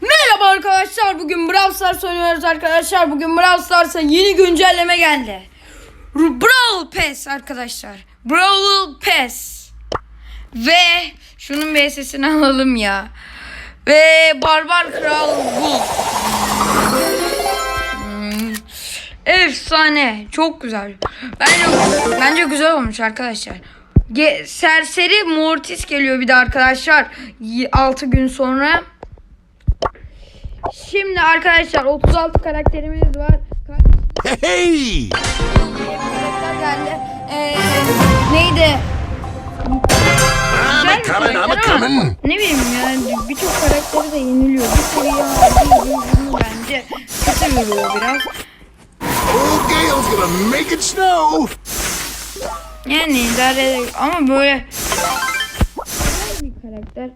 Merhaba arkadaşlar. Bugün Brawl Stars oynuyoruz arkadaşlar. Bugün Brawl Stars'a yeni güncelleme geldi. Brawl Pass arkadaşlar. Brawl Pass. Ve şunun bir sesini alalım ya. Ve Barbar Kral Bull. Efsane. Çok güzel. Bence, bence güzel olmuş arkadaşlar. Ge- Serseri Mortis geliyor bir de arkadaşlar. 6 gün sonra. Şimdi arkadaşlar 36 karakterimiz var. Hey! geldi. Ee, neydi? Güzel bir karakter ama. Ne bileyim yani birçok karakteri de yeniliyor. Bir seviye aldığı bence kötü vuruyor biraz. Old Gale's gonna make it snow. Yani idare ama böyle güzel bir karakter.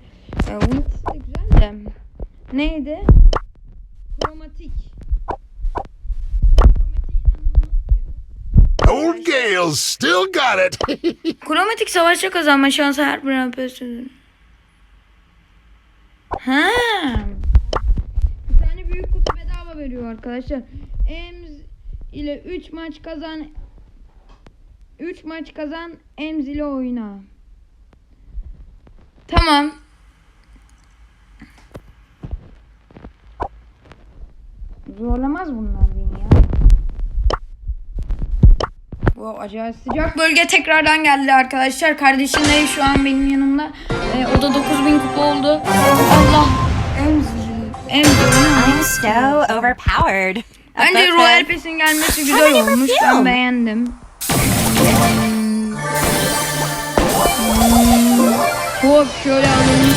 Yani onun de güzel de. Neydi? Kromatik. Old Gale's still got it. Kromatik savaşta kazanma şansı her bir yapıyorsun. Ha. Bir tane büyük kutu bedava veriyor arkadaşlar. Ems ile 3 maç kazan 3 maç kazan Ems ile oyna. Tamam. Zorlamaz bunlar beni ya. Bu acayip sıcak bölge tekrardan geldi arkadaşlar. Kardeşim de şu an benim yanımda. Ee, o da 9000 kupa oldu. Allah. Emzi. Emzi. I'm so overpowered. Bence Royal Pass'in gelmesi güzel olmuş. Ben beğendim. Hmm. Hmm. Hop şöyle alalım.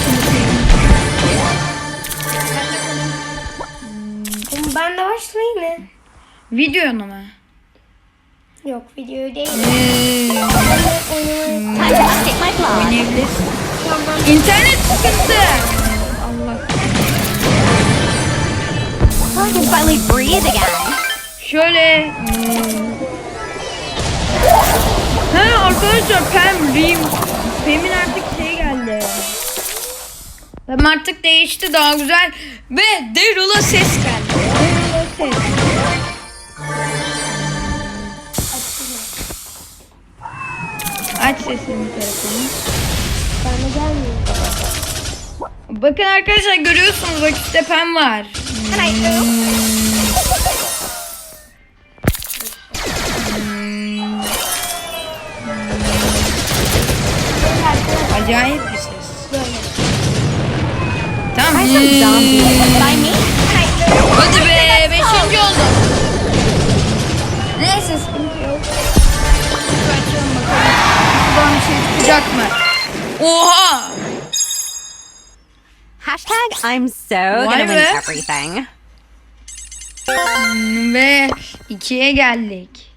Ben de başlayayım mı? Videonu mu? Yok video değil. Ee, blog. oynayabiliriz. İnternet sıkıntı. I can finally breathe again. Şöyle. hmm. Ha arkadaşlar Pam Rim. Pam'in artık şey geldi. Pam artık değişti daha güzel. Ve Daryl'a ses geldi. Daryl'a ses. Aç sesini telefonu. Bana gelmiyor. Bakın arkadaşlar görüyorsunuz bak işte Pam var. Acayip bir ses. Tamam. Hadi be beşinci oldum. Neyse sıkıntı yok. Buradan bir şey çıkacak mı? Oha! Hashtag I'm so Vay gonna win be. everything. Ve ikiye geldik.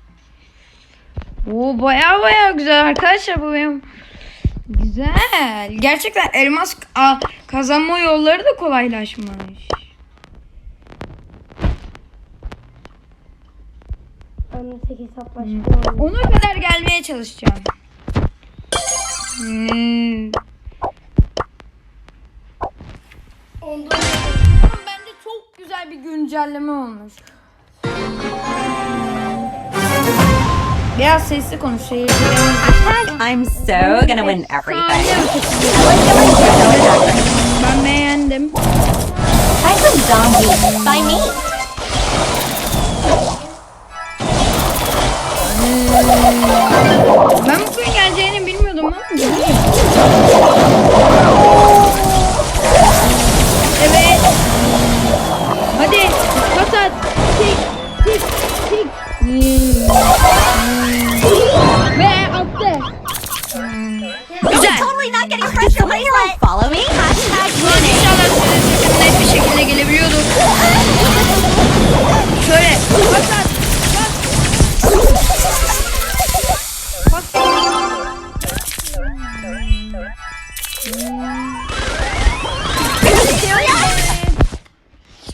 Oo baya baya güzel arkadaşlar bu benim. Güzel. Gerçekten elmas a, kazanma yolları da kolaylaşmış. Tek hesaplaşma Ona kadar gelmeye çalışacağım. Hmm. Güncelleme olmuş. Biraz sesli konuş seyircilerimiz. I'm so gonna win everything. Ve attı. Güzel. Follow me. Hashtag. İnşallah sesim net bir şekilde gelebiliyordum. Şöyle. Pas. Pas.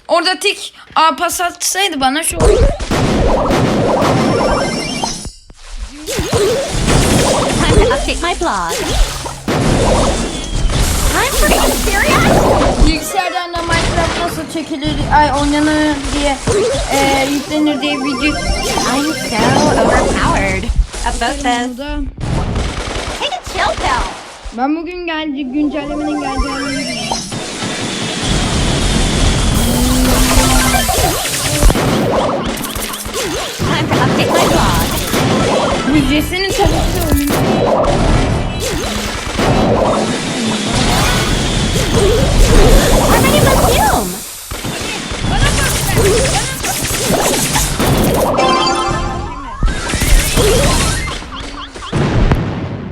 Orada tik a pas atsaydı bana şu update my blog. I'm pretty serious. Bilgisayardan da Minecraft nasıl çekilir, ay oynanır diye e, yüklenir diye video I'm so overpowered. About this. Take a chill pill. Ben bugün geldi güncellemenin bilmiyorum. Time to update my blog. Müjdesini tabii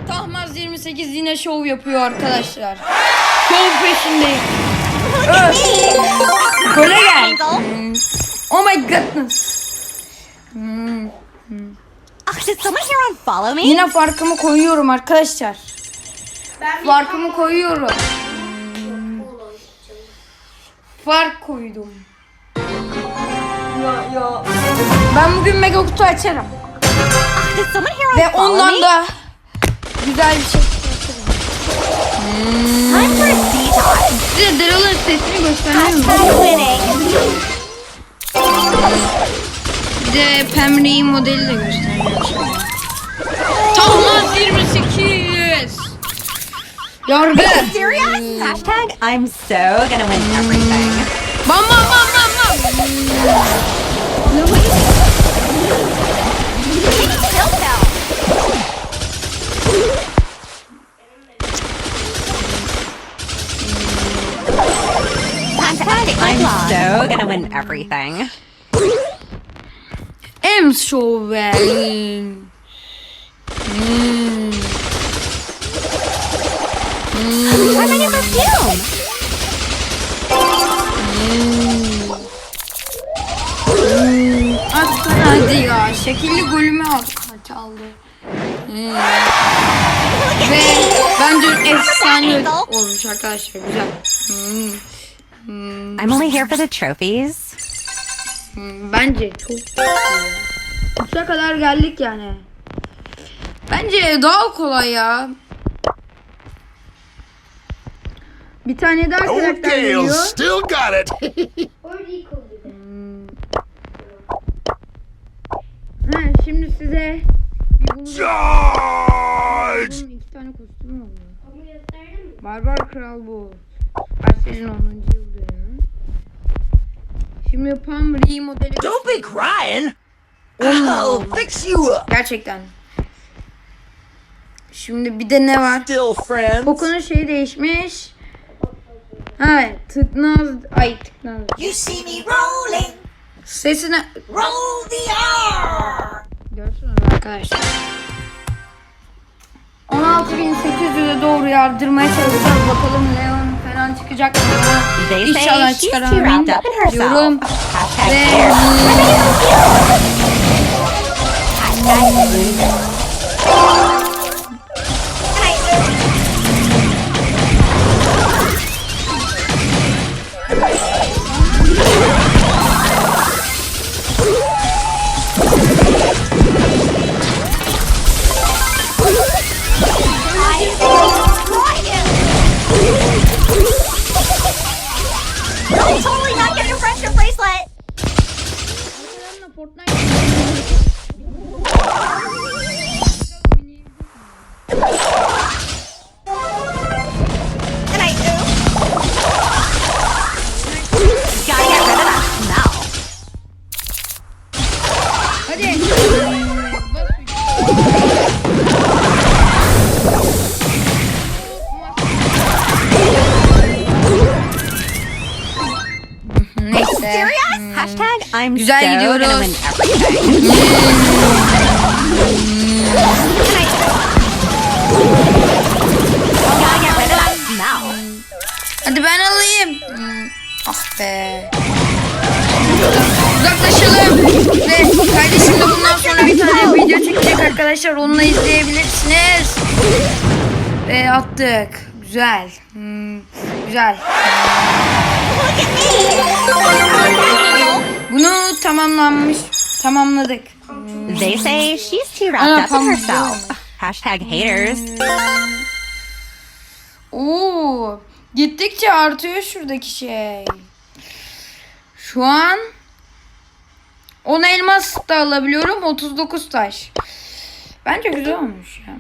Tahmaz 28 yine şov yapıyor arkadaşlar. Şov peşindeyim. Gole gel. Angle. Oh my goodness. Oh, did someone here unfollow me? Yine farkımı koyuyorum arkadaşlar. Farkımı koyuyorum. Fark koydum. Ya ya. Ben bugün mega kutu açarım. Did someone here Ve unfollow ondan me? da güzel bir şey. Time for a detox. Size Daryl'ın sesini göstermiyorum. Hashtag winning. Bir de Pemre'yi modeli de göstermiyorum şimdi. Tahmaz 28. Yargı. Serious? Hashtag I'm so gonna win everything. Bam bam bam bam bam. Take a chill pill. Time to update my blog. so. Hmm. I'm ready to resume. Attın hadi ya. Şekilli golümü at. Çaldı. Hmm. Ve bence efsane olmuş arkadaşlar. Güzel. Hmm. I'm only here for the trophies. Hmm, Bence çok. Üçe kadar geldik yani. Bence daha kolay ya. Bir tane daha Old karakter geliyor. still got it. Ha, şimdi size! Bunun iki tane kostümü oluyor. Barbar Kral bu. Arsenal'in 10. yıl dönümü. Şimdi Pam Ree modeli. Don't be crying. I'll fix you up. Gerçekten. Şimdi bir de ne var? Still friends. Poco'nun şeyi değişmiş. Ha tıknaz. Ay tıknaz. You see me rolling, Sesine roll the R. Görürsünüz arkadaşlar. 16.800'e doğru yardırmaya çalışacağız. Bakalım Leon falan çıkacak. İnşallah she's too çıkar wrapped amin up in herself. diyorum. Ve Hadi. Neyse. Hashtag I'm Güzel so gidiyoruz. Hadi ben alayım. Hmm, Ah be. Uzaklaşalım. Ve kardeşim de bundan sonra bir tane video çekecek arkadaşlar. Onunla izleyebilirsiniz. Ve attık. Güzel. Hmm, güzel. Bunu tamamlanmış. Tamamladık. They say she's too wrapped up in herself. Hashtag haters. Oo, gittikçe artıyor şuradaki şey. Şu an 10 elmas da alabiliyorum. 39 taş. Bence güzel olmuş ya.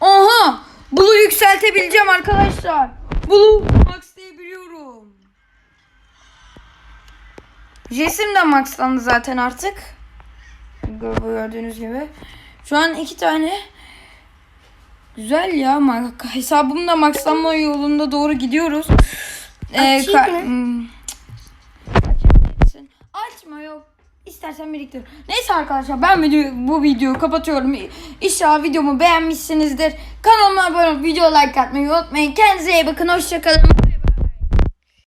Oha! Bunu yükseltebileceğim arkadaşlar. Bunu maxlayabiliyorum. Jesim de maxlandı zaten artık. Gör- Gördüğünüz gibi. Şu an iki tane Güzel ya hesabımda maxlanma yolunda doğru gidiyoruz. Ee, Açma yok. İstersen biriktir. Neyse arkadaşlar ben video, bu videoyu kapatıyorum. İnşallah videomu beğenmişsinizdir. Kanalıma abone olup video like atmayı unutmayın. Kendinize iyi bakın. Hoşçakalın.